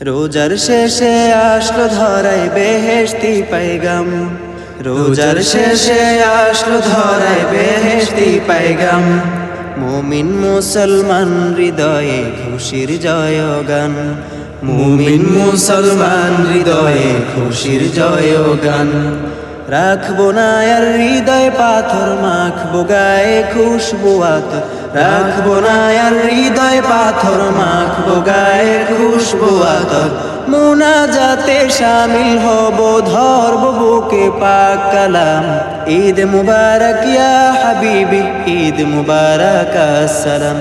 রোজার শেষে আসলো ধরাই বেহেশতি পাইগাম। রোজার শেষে আসলো ধরাই বেহেশতি পাইগাম। মুমিন মুসলমান হৃদয়ে খুশির জয়গান। মুমিন মুসলমান হৃদয়ে খুশির জয়গান। রাখব না আর হৃদয় পাথর, মাখবো গায়ে খুশবু আতর রাখব না আর হৃদয় পাথর, মাখবো গায়ে খুশবু আতর মুনা যাতে শামিল হব, ধরব বুকে পাক কালাম। ঈদ মুবারক ইয়া হাবিবি, ঈদ মুবারক আসসালাম।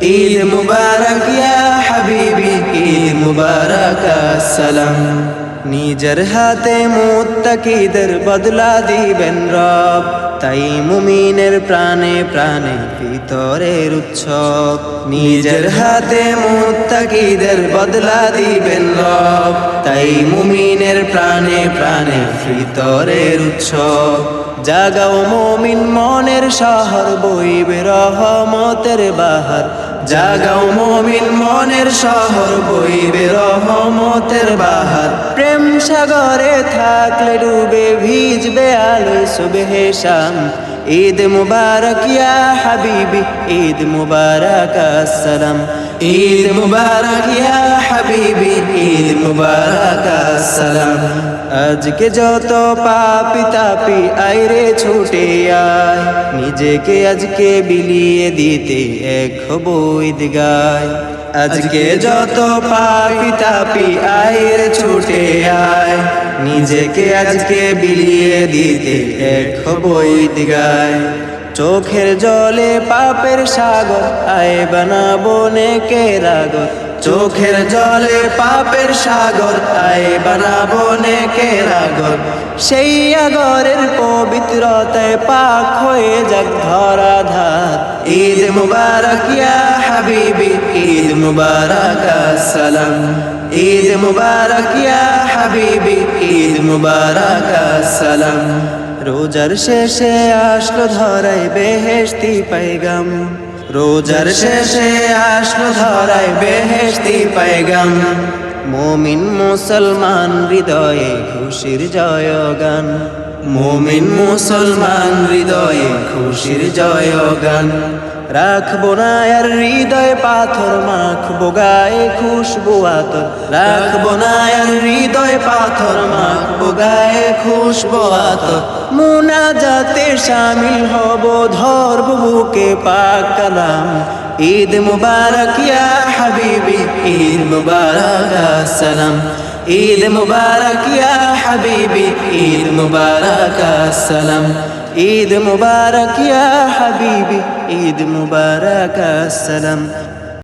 ঈদ মুবারক ইয়া হাবিবি, ঈদ মুবারক আসসালাম। নিজের হাতে মুত্তাকিদের বদলা দিবেন রব। তাই মুমিনের প্রাণে প্রাণে ভিতরের উৎসব। নিজের হাতে মুত্তাকিদের বদলা দিবেন রব। তাই মুমিনের প্রাণে প্রাণে ভিতরের উৎসব। জাগাও মমিন মনের শহর, বইবে রহমতের বাহার। জাগাও মমিন মনের শহর বইবে রহমতের বাহার। প্রেম সাগরে থাকলে ডুবে ভিজবে আলো সুবহে শাম। ঈদ মুবারক ইয়া হাবিবি, ঈদ মুবারক আসসালাম। ঈদ মুবারক ইয়া হাবিবি, ঈদ মুবারক আসসালাম। আজকে যত পাপি তাপি আইরে ছুটে আয়। নিজেকে আজকে বিলিয়ে দিতে এক বৈদ গায়। আজকে যত পাপি তাপি আইরে ছুটে আয়। নিজেকে আজকে বিলিয়ে দিতে এক বৈদ গায়। চোখের জলে পাপের সাগর, আয় বানাবো নেকে রাগর চোখের জলে পাপের সাগর আয় বানাবো নেকে রাগর সেই আগরের পবিত্রতায় পাক হয়ে যাক ধরা ধার ঈদ মুবারক হাবিবি, ঈদ মুবারক আসসালাম। ঈদ মুবারক হাবিবি, ঈদ মুবারক আসসালাম। রোজার শেষে আসলো ধরাই বেহেশতি পাইগাম। রোজার শেষে আসলো ধরাই বেহেশতি পাইগাম মুমিন মুসলমান হৃদয়ে খুশির জয়গান। মুমিন মুসলমান হৃদয়ে খুশির জয়গান। রাখব না আর হৃদয় পাথর মাখবো, গায়ে খুশবু আতর। রাখব না আর হৃদয় পাথর মাখবো, গায়ে খুশবু আতর। মুনা যাতে শামিল হব, ধরব বুকে পাক কালাম। ঈদ মুবারক ইয়া হাবিবি, ঈদ মুবারক, আসসালাম। ঈদ মুবারক ইয়া হাবিবি, ঈদ মুবারক, আসসালাম। ঈদ মুবারক ইয়া হাবিবি ঈদ মুবারক আসসালাম